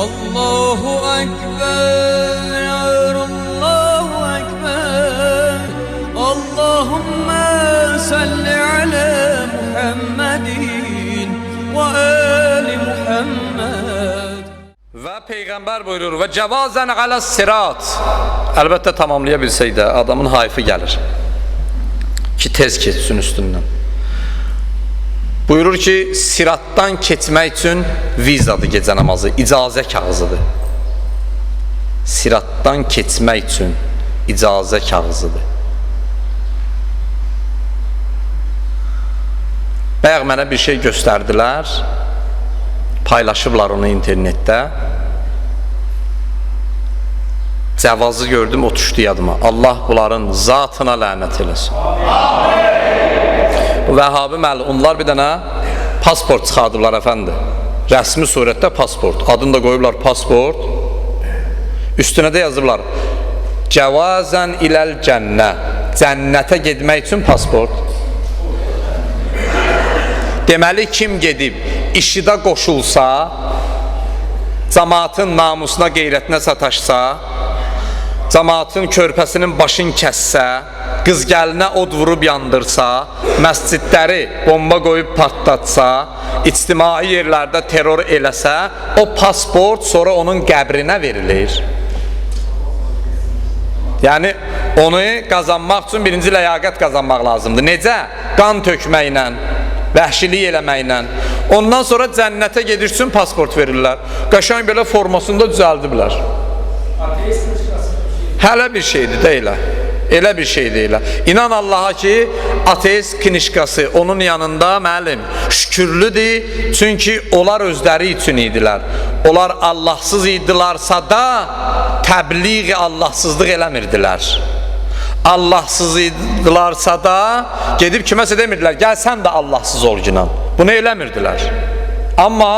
Allahu Ekber Allahu Ekber Allahümme salli ala Muhammedin ve ali Muhammed Və Peyğəmbər buyurur və cavazən alə sirat. Əlbəttə tamamlaya bilsək də adamın hayfı gəlir. Ki tez keçsin üstündən. Buyurur ki, siratdan keçmək üçün vizadır gecə namazı, icazə kağızıdır. Siratdan keçmək üçün icazə kağızıdır. Bayaq mənə bir şey göstərdilər. Paylaşıblar onu internetdə. Cəvazı gördüm, o düşdü yadıma. Allah bunların zatına lənət eləsin. Bu Vəhabi məlunlar bir dənə pasport çıxardıblar əfəndi. Rəsmi surətdə pasport. Adını da qoyublar pasport. Üstünə də yazıblar. Cəvazən iləl cənnə. Cənnətə getmək üçün pasport. Deməli kim gedib işidə qoşulsa, cəmaatın namusuna, qeyrətinə sataşsa, cəmaatın körpəsinin başını kəssə, qız gəlinə od vurub yandırsa, məscidləri bomba qoyub partlatsa, ictimai yerlərdə terror eləsə, o pasport sonra onun qəbrinə verilir. Yəni onu qazanmaq üçün birinci ləyaqət qazanmaq lazımdır. Necə? Qan tökməklə, vəhşilik eləməklə. Ondan sonra cənnətə gedirsən pasport verirlər. Qəşəng belə formasında düzəldiblər. Hələ bir şeydir də elə. Bir şey deyil. İnan Allaha ki, ateist knişkası onun yanında müəllim şükürlüdür. Çünki onlar özləri üçün idilər. Onlar Allahsız idilarsa da təbliğ Allahsızlıq eləmirdilər. Allahsız idilarsa da gedib kiməsə demirdilər, gəl sən də Allahsız ol günah. Bunu eləmirdilər. Amma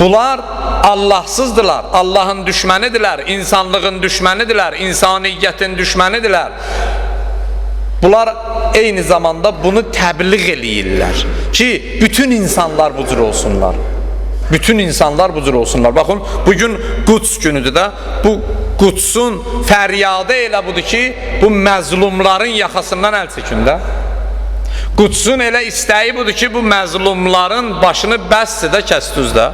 Bunlar Allahsızdılar, Allahın düşmənidirlər, insanlığın düşmənidirlər, insaniyyətin düşmənidirlər. Bunlar eyni zamanda bunu təbliğ eləyirlər ki, bütün insanlar bu cür olsunlar. Bütün insanlar bu cür olsunlar. Baxın, bugün Quds günüdür da. Bu Qudsun fəryadı elə budur ki, bu məzlumların yaxasından əl çəkin də. Qudsun elə istəyi budur ki, bu məzlumların başını bəsdir də kəstüz də.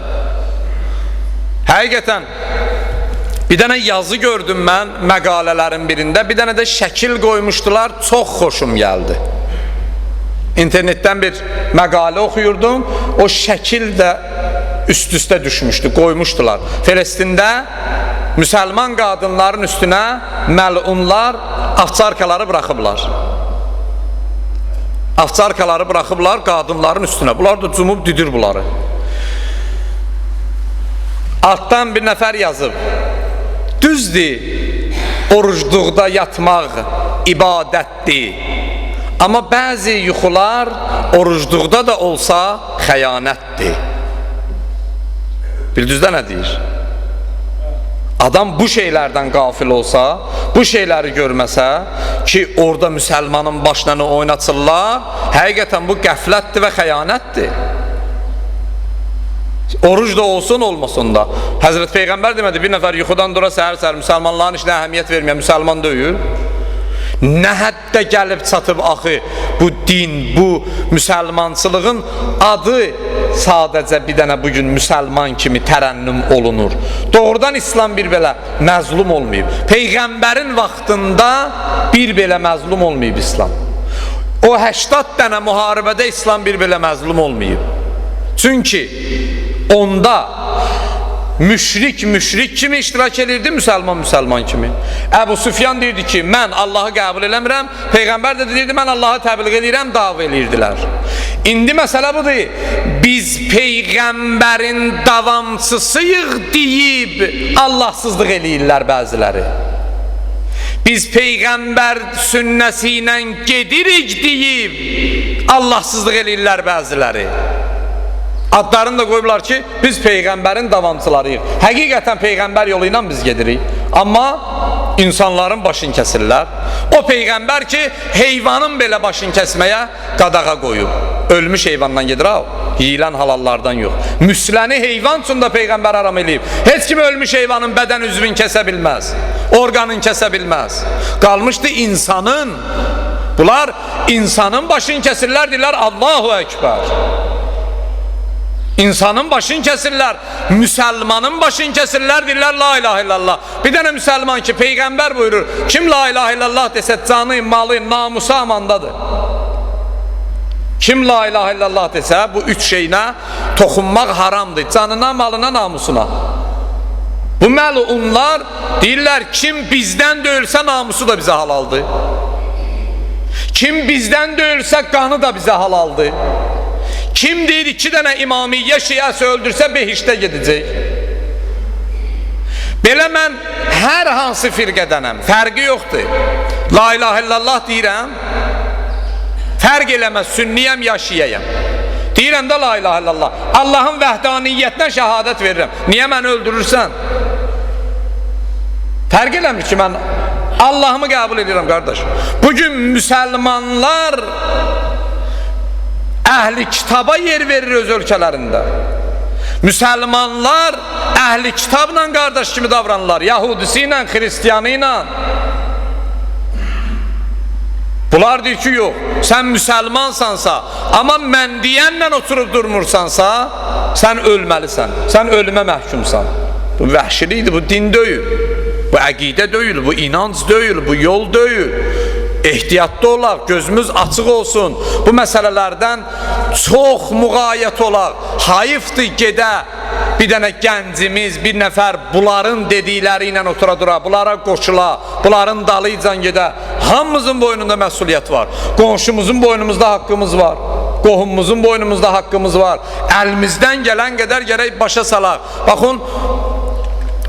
Həqiqətən bir dənə yazı gördüm mən məqalələrin birində, bir dənə də şəkil qoymuşdular, çox xoşum gəldi. İnternetdən bir məqalə oxuyurdum, o şəkil də üst-üstə düşmüşdü, qoymuşdular. Fələstində müsəlman qadınların üstünə məlunlar afçarkaları buraxıblar. Afçarkaları buraxıblar qadınların üstünə. Bunlar da cumub didir bunları. Altdan bir nəfər yazıb. Düzdür, orucluqda yatmaq ibadətdir. Amma bəzi yuxular orucluqda da olsa xəyanətdir. Bildinizdə nə deyir? Adam bu şeylərdən qafil olsa, bu şeyləri görməsə ki, orada müsəlmanın başlarını oynatırlar, həqiqətən bu qəflətdir və xəyanətdir. Oruc da olsun, olmasın da. Həzrət Peyğəmbər demədi, bir nəfər yuxudan dura səhər-səhər müsəlmanların işinə əhəmiyyət verməyən müsəlman deyil. Nə həddə gəlib çatıb axı bu din, bu müsəlmançılığın adı sadəcə bir dənə bugün müsəlman kimi tərənnüm olunur. Doğrudan İslam bir belə məzlum olmayıb. Peyğəmbərin vaxtında bir belə məzlum olmayıb İslam. O 80 dənə müharibədə İslam bir belə məzlum olmayıb. Çünki onda müşrik müşrik kimi iştirak edirdi, müsəlman müsəlman kimi. Əbu Süfyan deyirdi ki, mən Allahı qəbul eləmirəm, Peyğəmbər də deyirdi, mən Allahı təbliğ edirəm, dava eləyirdilər. İndi məsələ budur, biz Peyğəmbərin davamçısıyıq deyib, Allahsızlıq eləyirlər bəziləri. Biz Peyğəmbər sünnəsi ilə gedirik deyib, Allahsızlıq eləyirlər bəziləri. Adlarını da qoyublar ki, biz peyğəmbərin davamçılarıyıq. Həqiqətən peyğəmbər yolu ilə biz gedirik. Amma insanların başını kəsirlər. O peyğəmbər ki, heyvanın belə başını kəsməyə qadağa qoyub. Ölmüş heyvandan gedir ha, yeyilən halallardan yox. Müsləni heyvan üçün də peyğəmbər haram eləyib. Heç kim ölmüş heyvanın bədən üzvünü kəsə bilməz. Orqanını kəsə bilməz. Qalmışdı insanın. Bunlar insanın başını kəsirlər, deyirlər Allahu Ekber. İnsanın başını kesirler, Müslümanın başını kesirler, dirler la ilahe illallah. Bir tane Müslüman ki peygamber buyurur, kim la ilahe illallah dese canı, malı, namusu amandadır. Kim la ilahe illallah dese bu üç şeyine toxunmaq haramdır. Canına, malına, namusuna. Bu məlunlar deyirlər kim bizdən döyülsə namusu da bizə halaldır. Kim bizdən döyülsə qanı da bizə halaldır. Kim deyir iki dənə imamiyyə şiəsi öldürsə behişdə gedəcək. Belə mən hər hansı firqədənəm, fərqi yoxdur. La ilahe illallah deyirəm, fərq eləməz, sünniyəm ya şiyəyəm. Deyirəm də la ilahe illallah. Allahın vəhdaniyyətinə şəhadət verirəm. Niyə məni öldürürsən? Fərq eləmir ki, mən Allahımı qəbul edirəm, qardaş. Bugün müsəlmanlar əhli kitaba yer verir öz ölkələrində. Müsəlmanlar əhli kitabla qardaş kimi davranırlar. Yahudisi ilə. Bunlar deyir ki, yox, sən müsəlmansansa, amma mən deyənlə oturub durmursansa, sən ölməlisən, sən ölümə məhkumsan. Bu vəhşilikdir, bu din deyil, bu əqidə deyil, bu inanc deyil, bu yol deyil. Ehtiyatlı olaq, gözümüz açıq olsun. Bu məsələlərdən çox müğayət olaq. Hayıfdır gedə bir dənə gəncimiz, bir nəfər bunların dedikləri ilə otura dura, bunlara qoşula, bunların dalıcan gedə. Hamımızın boynunda məsuliyyət var. Qonşumuzun boynumuzda haqqımız var. Qohumumuzun boynumuzda haqqımız var. Əlimizdən gələn qədər gərək başa salaq. Baxın,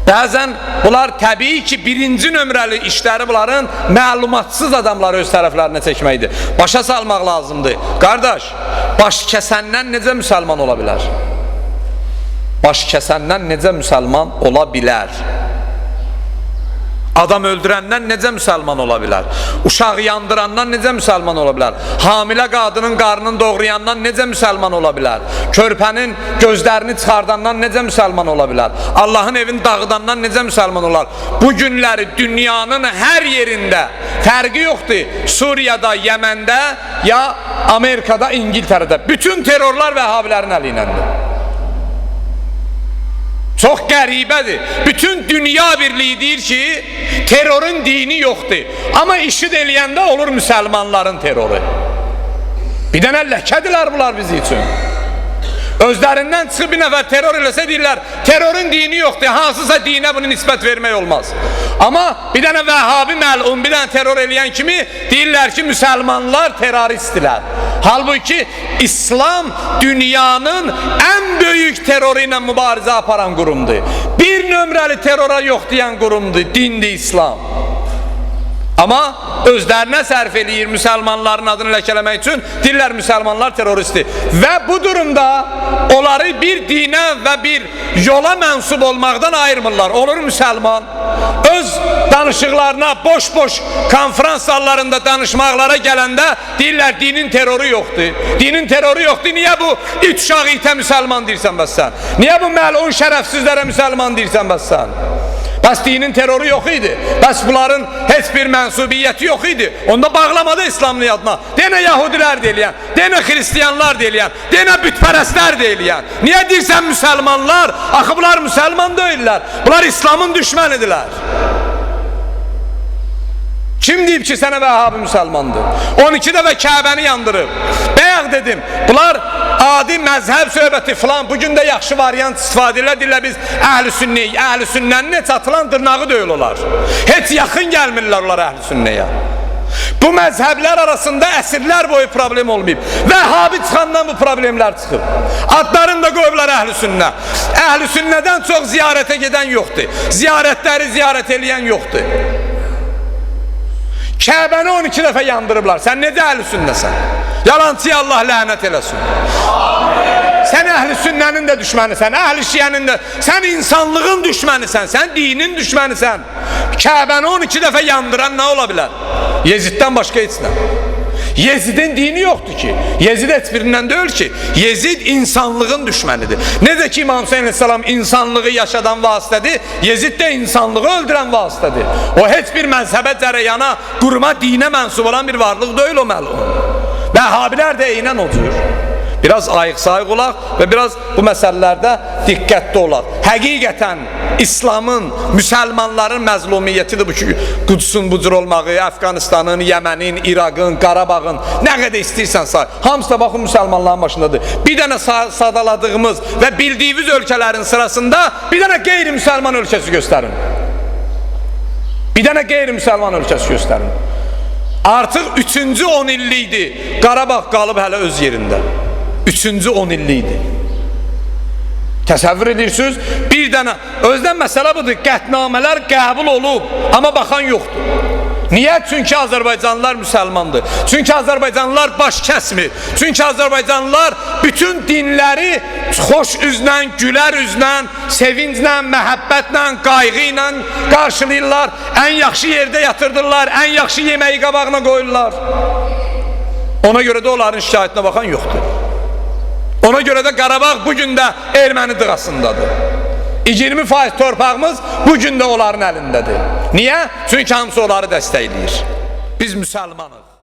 Bəzən bunlar təbii ki, birinci nömrəli işləri bunların məlumatsız adamları öz tərəflərinə çəkməkdir. Başa salmaq lazımdır. Qardaş, baş kəsəndən necə müsəlman ola bilər? Baş kəsəndən necə müsəlman ola bilər? Adam öldürəndən necə müsəlman ola bilər? Uşaq yandırandan necə müsəlman ola bilər? Hamilə qadının qarnını doğrayandan necə müsəlman ola bilər? Körpənin gözlərini çıxardandan necə müsəlman ola bilər? Allahın evini dağıdandan necə müsəlman olar? Bu günləri dünyanın hər yerində fərqi yoxdur. Suriyada, Yəməndə ya Amerikada, İngiltərədə bütün terrorlar Vəhhabilərin əliylədir. Çox qəribədir. Bütün dünya birliyi deyir ki, terrorun dini yoxdur. Amma işid eləyəndə olur müsəlmanların terroru. Bir dənə ləkədirlər bunlar bizi üçün. Özlərindən çıxıb bir nəfər terror eləsə deyirlər, terrorun dini yoxdur, hansısa dinə bunu nisbət vermək olmaz. Amma bir dənə vəhabi məlun, bir dənə terror eləyən kimi deyirlər ki, müsəlmanlar terroristdirlər. Halbuki İslam dünyanın ən böyük terroru ilə mübarizə aparan qurumdur. Bir nömrəli terrora yox deyən qurumdur, dindir İslam. Amma özlərinə sərf eləyir müsəlmanların adını ləkələmək üçün deyirlər müsəlmanlar terroristdir. Və bu durumda onları bir dinə və bir yola mənsub olmaqdan ayırmırlar. Olur müsəlman öz danışıqlarına boş-boş konferans zallarında danışmaqlara gələndə deyirlər dinin terroru yoxdur. Dinin terroru yoxdur. Niyə bu üç uşaq itə müsəlman deyirsən bəs sən? Niyə bu məlun şərəfsizlərə müsəlman deyirsən bəs sən? Bəs dinin terroru yox idi. Bəs bunların heç bir mənsubiyyəti yox idi. Onda bağlamadı İslamın adına. Denə Yahudilər deyilən, denə Xristiyanlar deyilən, denə bütpərəstlər deyilən. Niyə deyirsən müsəlmanlar? Axı bunlar müsəlman deyirlər. Bunlar İslamın düşmənidirlər. Kim deyib ki sənə vəhabi müsəlmandır? 12 dəfə Kəbəni yandırıb. Bəyək dedim, bunlar adi məzhəb söhbəti filan, bugün də yaxşı variant istifadə edirlər, deyirlər biz əhl-i sünniyik, əhl-i sünnənin heç atılan dırnağı deyil olar. Heç yaxın gəlmirlər onlar əhl-i sünnəyə. Bu məzhəblər arasında əsrlər boyu problem olmayıb. Vəhabi çıxandan bu problemlər çıxıb. Adlarını da qoyublar əhl-i sünnə. Əhl-i sünnədən çox ziyarətə gedən yoxdur. Ziyarətləri ziyarət eləyən yoxdur. Kəbəni 12 dəfə yandırıblar. Sən necə əhl-i sünnəsən? Allah lənət eləsin. Sən əhli sünnənin də düşmənisən, əhli şiənin də. Sən insanlığın düşmənisən, sən dinin düşmənisən. Kəbəni 12 dəfə yandıran nə ola bilər? Yeziddən başqa heç nə. Yezidin dini yoxdur ki. Yezid heç birindən deyil ki. Yezid insanlığın düşmənidir. Necə ki İmam Hüseyin əleyhissalam insanlığı yaşadan vasitədir, Yezid də insanlığı öldürən vasitədir. O heç bir məzhəbə cərəyana, qurma dinə mənsub olan bir varlıq deyil o məlum. Vəhhabilər də eynən o cür. Biraz ayıq-sayıq olaq və biraz bu məsələlərdə diqqətli olaq. Həqiqətən İslamın, müsəlmanların məzlumiyyətidir bu ki, Qudsun bu cür olmağı, Əfqanistanın, Yəmənin, İraqın, Qarabağın, nə qədər istəyirsən say. Hamısı da baxın müsəlmanların başındadır. Bir dənə sa sadaladığımız və bildiyimiz ölkələrin sırasında bir dənə qeyri-müsəlman ölkəsi göstərin. Bir dənə qeyri-müsəlman ölkəsi göstərin. Artıq üçüncü 10 illikdir. Qarabağ qalıb hələ öz yerində. Üçüncü 10 illikdir. Təsəvvür edirsiniz? Bir dənə, özdən məsələ budur, qətnamələr qəbul olub, amma baxan yoxdur. Niyə? Çünki Azərbaycanlılar müsəlmandır. Çünki Azərbaycanlılar baş kəsmir. Çünki Azərbaycanlılar bütün dinləri xoş üzlə, gülər üzlə, sevinclə, məhəbbətlə, qayğı ilə qarşılayırlar. Ən yaxşı yerdə yatırdırlar, ən yaxşı yeməyi qabağına qoyurlar. Ona görə də onların şikayətinə baxan yoxdur. Ona görə də Qarabağ bu gün də erməni dığasındadır. 20% torpağımız bu gün də onların əlindədir. Niyə? Çünki hamısı onları dəstəkləyir. Biz müsəlmanıq.